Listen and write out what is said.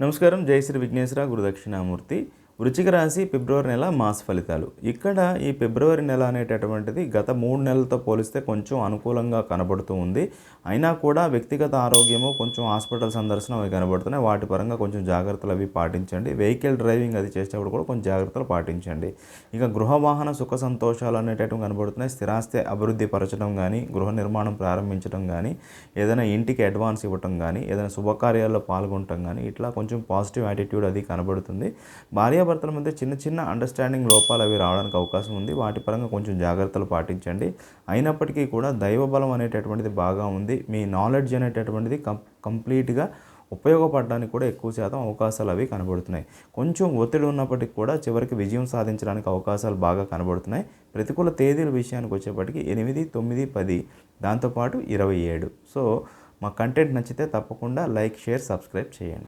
నమస్కారం. జై శ్రీ విఘ్నేశ్వర గురుదక్షిణామూర్తి. వృచ్చిక రాశి ఫిబ్రవరి నెల మాస ఫలితాలు. ఇక్కడ ఈ ఫిబ్రవరి నెల అనేటటువంటిది గత మూడు నెలలతో పోలిస్తే కొంచెం అనుకూలంగా కనబడుతూ ఉంది. అయినా కూడా వ్యక్తిగత ఆరోగ్యము కొంచెం హాస్పిటల్ సందర్శన అవి కనబడుతున్నాయి. వాటి పరంగా కొంచెం జాగ్రత్తలు అవి పాటించండి. వెహికల్ డ్రైవింగ్ అది చేసేటప్పుడు కూడా కొంచెం జాగ్రత్తలు పాటించండి. ఇక గృహ వాహన సుఖ సంతోషాలు అనేటటువంటి కనబడుతున్నాయి. స్థిరాస్తి అభివృద్ధి పరచడం కానీ గృహ నిర్మాణం ప్రారంభించడం కానీ ఏదైనా ఇంటికి అడ్వాన్స్ ఇవ్వటం కానీ ఏదైనా శుభకార్యాల్లో పాల్గొనటం కానీ ఇట్లా కొంచెం పాజిటివ్ యాటిట్యూడ్ అది కనబడుతుంది. భార్య భార్యాభర్తల మధ్య చిన్న చిన్న అండర్స్టాండింగ్ లోపాలు అవి రావడానికి అవకాశం ఉంది. వాటి పరంగా కొంచెం జాగ్రత్తలు పాటించండి. అయినప్పటికీ కూడా దైవ బలం అనేటటువంటిది బాగా ఉంది. మీ నాలెడ్జ్ అనేటటువంటిది కం కంప్లీట్గా ఉపయోగపడడానికి కూడా ఎక్కువ శాతం అవకాశాలు అవి కనబడుతున్నాయి. కొంచెం ఒత్తిడి ఉన్నప్పటికీ కూడా చివరికి విజయం సాధించడానికి అవకాశాలు బాగా కనబడుతున్నాయి. ప్రతికూల తేదీల విషయానికి వచ్చేప్పటికి ఎనిమిది తొమ్మిది పది దాంతోపాటు ఇరవై ఏడు. సో మా కంటెంట్ నచ్చితే తప్పకుండా లైక్ షేర్ సబ్స్క్రైబ్ చేయండి.